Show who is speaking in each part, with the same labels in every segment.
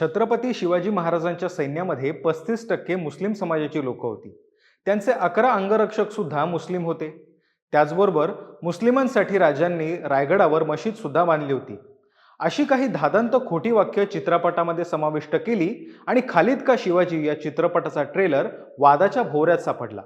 Speaker 1: छत्रपती शिवाजी महाराजांच्या सैन्यामध्ये पस्तीस टक्के मुस्लिम समाजाची लोक होती. त्यांचे अकरा अंगरक्षक सुद्धा मुस्लिम होते. त्याचबरोबर मुस्लिमांसाठी राजांनी रायगडावर मशीद सुद्धा बांधली होती. अशी काही धादांत खोटी वाक्य चित्रपटामध्ये समाविष्ट केली आणि खालिद का शिवाजी या चित्रपटाचा ट्रेलर वादाच्या भोवऱ्यात सापडला.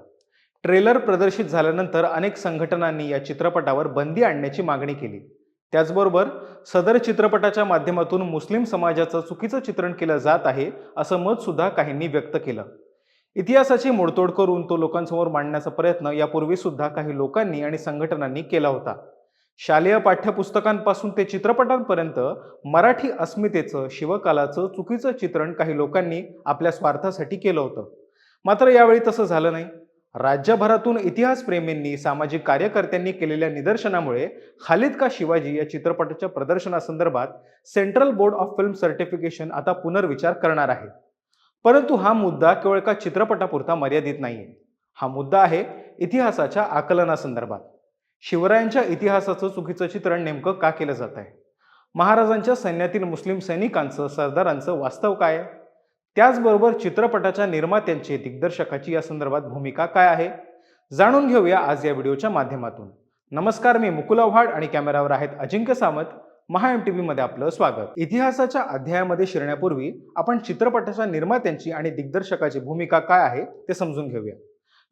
Speaker 1: ट्रेलर प्रदर्शित झाल्यानंतर अनेक संघटनांनी या चित्रपटावर बंदी आणण्याची मागणी केली. त्याचबरोबर सदर चित्रपटाच्या माध्यमातून मुस्लिम समाजाचं चुकीचं चित्रण केलं जात आहे असं मत सुद्धा काहींनी व्यक्त केलं. इतिहासाची मोडतोड करून तो लोकांसमोर मांडण्याचा प्रयत्न यापूर्वी सुद्धा काही लोकांनी आणि संघटनांनी केला होता. शालेय पाठ्यपुस्तकांपासून ते चित्रपटांपर्यंत मराठी अस्मितेचं शिवकालाचं चुकीचं चित्रण काही लोकांनी आपल्या स्वार्थासाठी केलं होतं. मात्र यावेळी तसं झालं नाही. राज्यभरातून इतिहासप्रेमींनी सामाजिक कार्यकर्त्यांनी केलेल्या निदर्शनामुळे खालिद का शिवाजी या चित्रपटाच्या प्रदर्शनासंदर्भात central board of film certification आता पुनर्विचार करणार आहे. परंतु हा मुद्दा केवळ एका चित्रपटापुरता मर्यादित नाहीये. हा मुद्दा आहे इतिहासाच्या आकलनासंदर्भात. शिवरायांच्या इतिहासाचं चुकीचं चित्रण नेमकं का केलं जात आहे महाराजांच्या सैन्यातील मुस्लिम सैनिकांचं सरदारांचं वास्तव काय आहे? त्याचबरोबर चित्रपटाच्या निर्मात्यांची दिग्दर्शकाची या संदर्भात भूमिका काय आहे? जाणून घेऊया आज या व्हिडिओच्या माध्यमातून. नमस्कार मी मुकुल आव्हाड आणि कॅमेरावर आहेत अजिंक्य सामत. महा एम टी मध्ये आपलं स्वागत. इतिहासाच्या अध्यायामध्ये शिरण्यापूर्वी आपण चित्रपटाच्या निर्मात्यांची आणि दिग्दर्शकाची भूमिका काय आहे ते समजून घेऊया.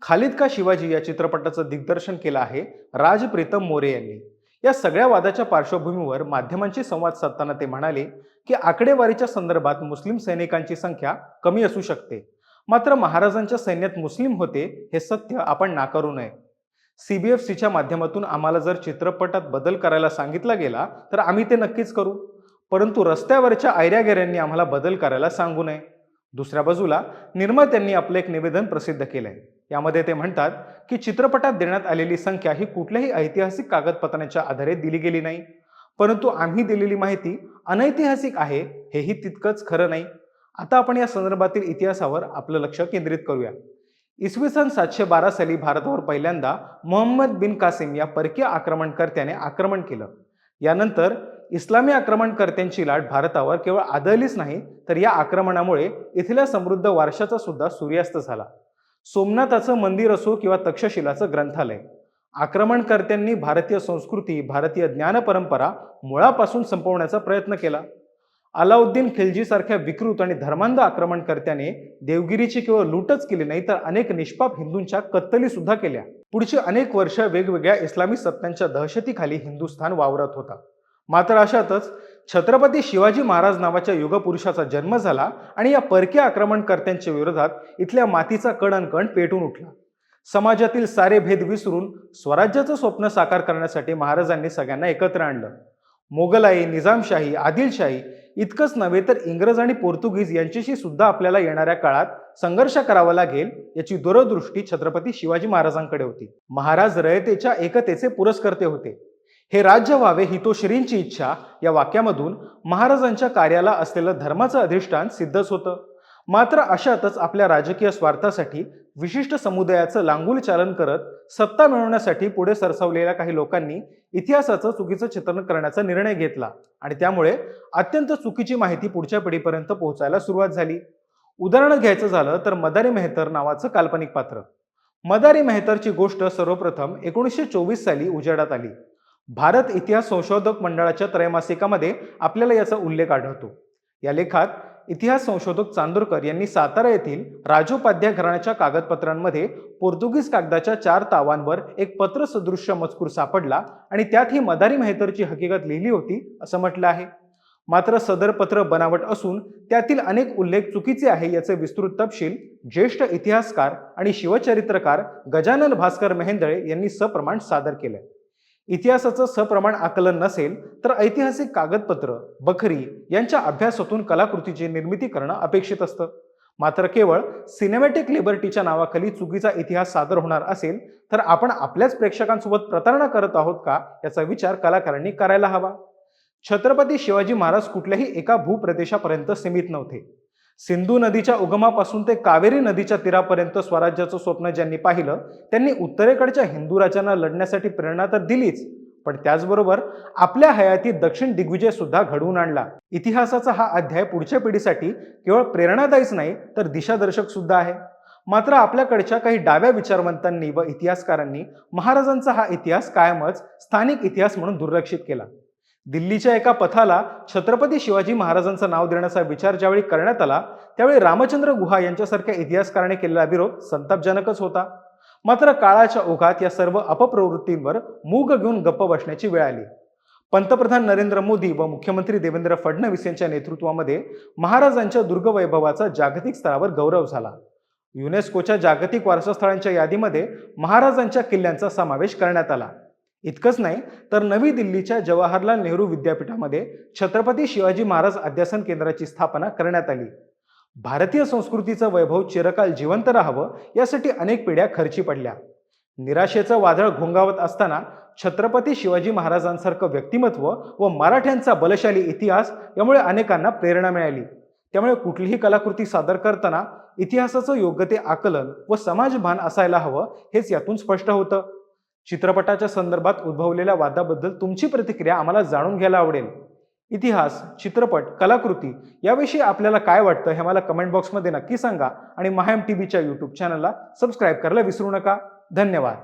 Speaker 1: खालिद का शिवाजी या चित्रपटाचं दिग्दर्शन केलं आहे राज प्रीतम मोरे यांनी? या सगळ्या वादाच्या पार्श्वभूमीवर माध्यमांशी संवाद साधताना ते म्हणाले की आकडेवारीच्या संदर्भात मुस्लिम सैनिकांची संख्या कमी असू शकते. मात्र महाराजांच्या सैन्यात मुस्लिम होते हे सत्य आपण नाकारू नये. सीबीएफसीच्या माध्यमातून आम्हाला जर चित्रपटात बदल करायला सांगितला गेला तर आम्ही ते नक्कीच करू. परंतु रस्त्यावरच्या आयऱ्यागेऱ्यांनी आम्हाला बदल करायला सांगू नये. दुसऱ्या बाजूला निर्मात्यांनी आपलं एक निवेदन प्रसिद्ध केलंय. यामध्ये ते म्हणतात की चित्रपटात देण्यात आलेली संख्या ही कुठल्याही ऐतिहासिक कागदपत्रांच्या आधारे दिली गेली नाही. परंतु आम्ही दिलेली माहिती अनैतिहासिक आहे हेही तितकंच खरं नाही. आता आपण या संदर्भातील इतिहासावर आपलं लक्ष केंद्रित करूया. इसवी सन सातशे बारा साली भारतावर पहिल्यांदा मोहम्मद बिन कासिम या परकीय आक्रमणकर्त्याने आक्रमण केलं. यानंतर इस्लामी आक्रमणकर्त्यांची लाट भारतावर केवळ आदळलीच नाही तर या आक्रमणामुळे इथल्या समृद्ध वारशाचा सुद्धा सूर्यास्त झाला. सोमनाथाचं मंदिर असो किंवा तक्षशिलाचं ग्रंथालय. आक्रमणकर्त्यांनी भारतीय संस्कृती भारतीय ज्ञान परंपरा मुळापासून संपवण्याचा प्रयत्न केला. अलाउद्दीन खिलजीसारख्या विकृत आणि धर्मांध आक्रमणकर्त्याने देवगिरीची केवळ लूटच केली नाही तर अनेक निष्पाप हिंदूंच्या कत्तली सुद्धा केल्या. पुढची अनेक वर्ष वेगवेगळ्या इस्लामी सत्तांच्या दहशतीखाली हिंदुस्थान वावरत होता. मात्र अशातच छत्रपती शिवाजी महाराज नावाच्या युगपुरुषाचा जन्म झाला आणि या परकीय आक्रमणकर्त्यांच्या विरोधात इथल्या मातीचा कण पेटून उठला. समाजातील सारे भेद विसरून स्वराज्याचं स्वप्न साकार करण्यासाठी महाराजांनी सगळ्यांना एकत्र आणलं. मोगलाई निजामशाही आदिलशाही इतकंच नव्हे तर इंग्रज आणि पोर्तुगीज यांच्याशी सुद्धा आपल्याला येणाऱ्या काळात संघर्ष करावा लागेल याची दूरदृष्टी छत्रपती शिवाजी महाराजांकडे होती. महाराज रयतेच्या एकतेचे पुरस्कर्ते होते. हे राज्य व्हावे ही तो श्रींची इच्छा या वाक्यामधून महाराजांच्या कार्याला असलेलं धर्माचं अधिष्ठान सिद्धच होतं. मात्र अशातच आपल्या राजकीय स्वार्थासाठी विशिष्ट समुदायाचं लांगूल चालन करत सत्ता मिळवण्यासाठी पुढे सरसावलेल्या काही लोकांनी इतिहासाचं चुकीचं चित्रण करण्याचा निर्णय घेतला आणि त्यामुळे अत्यंत चुकीची माहिती पुढच्या पिढीपर्यंत पोहोचायला सुरुवात झाली. उदाहरण घ्यायचं झालं तर मदारी मेहतर नावाचं काल्पनिक पात्र. मदारी मेहतरची गोष्ट सर्वप्रथम एकोणीसशे चोवीस साली उजेडात आली. भारत इतिहास संशोधक मंडळाच्या त्रैमासिकामध्ये आपल्याला याचा उल्लेख आढळतो. या लेखात इतिहास संशोधक चांदोरकर यांनी सातारा येथील राजोपाध्याय घराण्याच्या कागदपत्रांमध्ये पोर्तुगीज कागदाच्या चार तावांवर एक पत्र सदृश्य मजकूर सापडला आणि त्यात ही मदारी मेहतरची हकीकत लिहिली होती असं म्हटलं आहे. मात्र सदर पत्र बनावट असून त्यातील अनेक उल्लेख चुकीचे आहे याचे विस्तृत तपशील ज्येष्ठ इतिहासकार आणि शिवचरित्रकार गजानन भास्कर मेहेंदळे यांनी सप्रमाण सादर केलंय. इतिहासाचं सप्रमाण आकलन नसेल तर ऐतिहासिक कागदपत्र बखरी यांच्या अभ्यासातून कलाकृतीची निर्मिती करणं अपेक्षित असतं. मात्र केवळ सिनेमॅटिक लिबर्टीच्या नावाखाली चुकीचा इतिहास सादर होणार असेल तर आपण आपल्याच प्रेक्षकांसोबत प्रतारणा करत आहोत का याचा विचार कलाकारांनी करायला हवा. छत्रपती शिवाजी महाराज कुठल्याही एका भूप्रदेशापर्यंत सीमित नव्हते. सिंधू नदीच्या उगमापासून ते कावेरी नदीच्या तीरापर्यंत स्वराज्याचं स्वप्न ज्यांनी पाहिलं त्यांनी उत्तरेकडच्या हिंदू राजांना लढण्यासाठी प्रेरणा तर दिलीच पण त्याचबरोबर आपल्या हयातीत दक्षिण दिग्विजय सुद्धा घडवून आणला. इतिहासाचा हा अध्याय पुढच्या पिढीसाठी केवळ प्रेरणादायीच नाही तर दिशादर्शक सुद्धा आहे. मात्र आपल्याकडच्या काही डाव्या विचारवंतांनी व इतिहासकारांनी महाराजांचा हा इतिहास कायमच स्थानिक इतिहास म्हणून दुर्लक्षित केला. दिल्लीच्या एका पथाला छत्रपती शिवाजी महाराजांचं नाव देण्याचा विचार ज्यावेळी करण्यात आला त्यावेळी रामचंद्र गुहा यांच्यासारख्या इतिहासकाराने केलेला विरोध संतापजनकच होता. मात्र काळाच्या ओघात या सर्व अपप्रवृत्तींवर मूग घेऊन गप्प बसण्याची वेळ आली. पंतप्रधान नरेंद्र मोदी व मुख्यमंत्री देवेंद्र फडणवीस यांच्या नेतृत्वामध्ये महाराजांच्या दुर्गवैभवाचा जागतिक स्तरावर गौरव झाला. युनेस्कोच्या जागतिक वारसास्थळांच्या यादीमध्ये महाराजांच्या किल्ल्यांचा समावेश करण्यात आला. इतकंच नाही तर नवी दिल्लीच्या जवाहरलाल नेहरू विद्यापीठामध्ये छत्रपती शिवाजी महाराज अध्यासन केंद्राची स्थापना करण्यात आली. भारतीय संस्कृतीचं वैभव चिरकाल जिवंत राहावं यासाठी अनेक पिढ्या खर्ची पडल्या. निराशेचं वादळ घोंगावत असताना छत्रपती शिवाजी महाराजांसारखं व्यक्तिमत्व व मराठ्यांचा बलशाली इतिहास यामुळे अनेकांना प्रेरणा मिळाली. त्यामुळे कुठलीही कलाकृती सादर करताना इतिहासाचं योग्य ते आकलन व समाजभान असायला हवं हेच यातून स्पष्ट होतं. चित्रपटाच्या संदर्भात उद्भवलेल्या वादाबद्दल तुमची प्रतिक्रिया आम्हाला जाणून घ्यायला आवडेल. इतिहास चित्रपट कलाकृती याविषयी आपल्याला काय वाटतं हे मला कमेंट बॉक्समध्ये नक्की सांगा आणि महाएम टी व्हीच्या यूट्यूब चॅनलला सबस्क्राईब करायला विसरू नका. धन्यवाद.